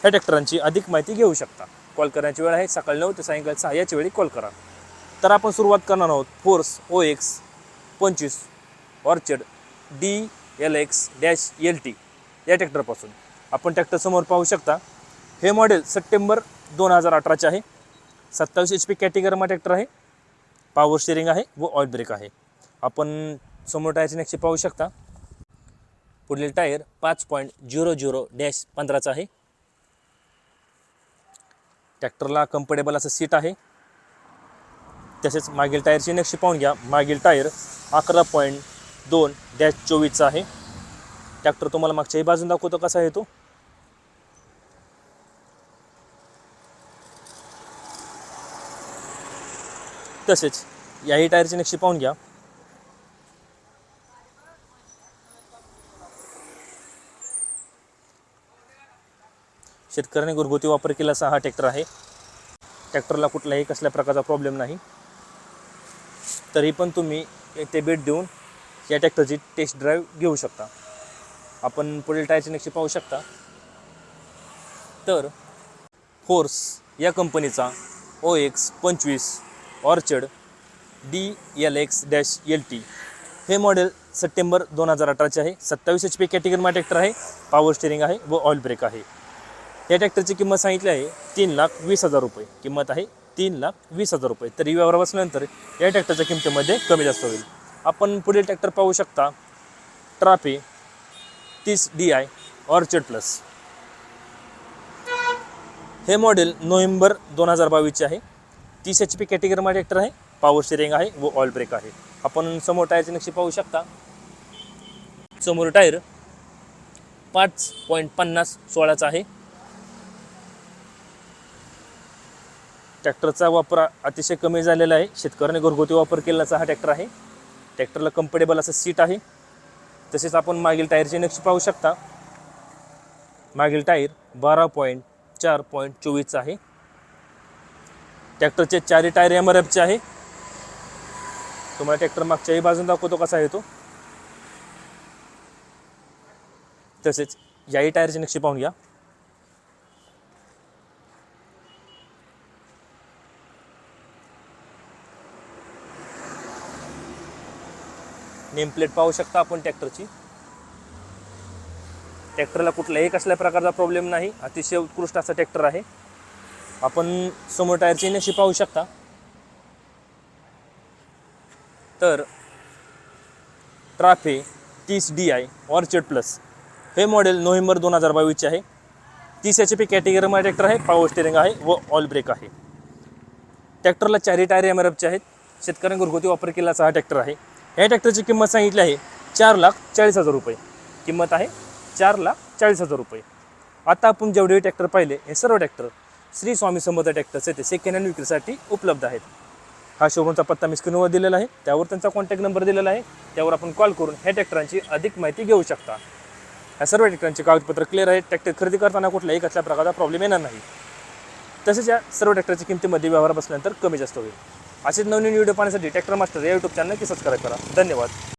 ह्या ट्रॅक्टरांची अधिक माहिती घेऊ शकता. कॉल करण्याची वेळ आहे. सकाळी नऊ ते सायंकाळी सहा याच्या वेळी कॉल करा. तर आपण सुरुवात करणार आहोत. फोर्स ओ एक्स पंचवीस orchard D L X dash L T या ट्रॅक्टरपासून. आपण ट्रॅक्टर समोर पाहू शकता. हे मॉडेल सप्टेंबर दोन हजार अठराचे आहे. सत्तावीस एच पी कॅटेगरीमा ट्रॅक्टर आहे. पॉवर स्टेरिंग आहे व ऑइल ब्रेक आहे. आपण समोर टायरची नक्षी पाहू शकता. पुढील टायर पाच पॉईंट झिरो झिरो डॅश पंधराचा आहे. ट्रॅक्टरला कम्फर्टेबल असं सीट आहे. तसेच मागील टायरची नक्षी पाहून घ्या. मागील टायर अकरा पॉईंट दोन डॅश चोवीसचा आहे. ट्रॅक्टर तुम्हाला मागच्याही बाजून दाखवतो कसा आहे तो. तसेच याही टायरची नक्षी पाहून घ्या. शेतकऱ्याने घरगुती वापर केला असा हा ट्रॅक्टर आहे. ट्रॅक्टरला कुठलाही कसल्या प्रकारचा प्रॉब्लेम नाही. तरी पण तुम्ही येथे भेट देऊन या ट्रॅक्टरची टेस्ट ड्राईव्ह घेऊ शकता. आपण पुढील टायरची नक्षी पाहू शकता. तर फोर्स या कंपनीचा ओ एक्स पंचवीस orchard D L X dash L T हे मॉडेल सप्टेंबर दोन हजार अठराचे आहे. सत्तावीस एच पी कॅटेगरीमा ट्रॅक्टर आहे. पॉवर स्टेरिंग आहे व ऑइल ब्रेक आहे. या ट्रॅक्टरची किंमत सांगितली आहे तीन लाख वीस हजार रुपये. किंमत आहे तीन लाख वीस हजार रुपये. तरी व्यवहार बसल्यानंतर या ट्रॅक्टरच्या किमतीमध्ये कमी जास्त होईल. आपण पुढील ट्रॅक्टर पाहू शकता ट्राफे तीस डी आय ऑर्चर्ड प्लस हे मॉडेल नोव्हेंबर दोन हजार बावीसचे आहे. तीस एच पी कॅटेगरीमध्ये ट्रॅक्टर आहे पॉवर स्टिअरिंग आहे व ऑल ब्रेक आहे. आपण समोर टायरची नक्षी पाहू शकता. समोर टायर पाच पॉईंट पन्नास सोळाचा आहे. ट्रॅक्टरचा वापर अतिशय कमी झालेला आहे. शेतकऱ्याने घरगुती वापर केल्याचा हा ट्रॅक्टर आहे. ट्रॅक्टरला कम्फर्टेबल असं सीट आहे. तसेच आपण मागील टायरची नक्षी पाहू शकता. मागील टायर बारा पॉईंट चार पॉईंट चोवीसचा आहे. ट्रॅक्टरचे चारही टायर एम आर एफचे आहे. तुम्हाला ट्रॅक्टर मागच्याही बाजून दाखवतो कसा आहे तो. तसेच याही टायरची नक्षी पाहून घ्या. नेम प्लेट पाहू शकता आपण ट्रॅक्टरची. ट्रॅक्टरला कुठलाही कसल्या प्रकारचा प्रॉब्लेम नाही. अतिशय उत्कृष्ट असा ट्रॅक्टर आहे. आपण समोर टायरची नशी पाहू शकता. तर ट्राफे तीस डी आय ऑर्चर्ड प्लस हे मॉडेल नोव्हेंबर दोन हजार बावीसचे आहे. तीस एच पी कॅटेगरीमध्ये ट्रॅक्टर आहे पावर स्टेरिंग आहे व ऑल ब्रेक आहे. ट्रॅक्टरला चारही टायर एम आर एफचे आहेत. शेतकऱ्यांनी घरगुती वापर केल्याचा हा ट्रॅक्टर आहे. या ट्रॅक्टरची किंमत सांगितली आहे चार लाख चाळीस हजार रुपये. किंमत आहे चार लाख चाळीस हजार रुपये. आता आपण जेवढे ट्रॅक्टर पाहिले हे सर्व ट्रॅक्टर श्री स्वामी समर्थ ट्रॅक्टर्स येथे सेकंड हँड विक्रीसाठी उपलब्ध आहेत. हा शोरूमचा पत्ता मी स्क्रीनवर दिलेला आहे. त्यावर त्यांचा कॉन्टॅक्ट नंबर दिलेला आहे. त्यावर आपण कॉल करून ह्या ट्रॅक्टरांची अधिक माहिती घेऊ शकता. ह्या सर्व ट्रॅक्टरांचे कागदपत्र क्लिअर आहेत. ट्रॅक्टर खरेदी करताना कुठल्याही कसल्या प्रकारचा प्रॉब्लेम येणार नाही. तसेच या सर्व ट्रॅक्टरच्या किमतीमध्ये व्यवहार बसल्यानंतर कमी जास्त होईल. असेच नवीन व्हिडिओ पाहण्यासाठी ट्रॅक्टर मास्टर या यूट्यूब चॅनल की सबस्क्राईब करा. धन्यवाद.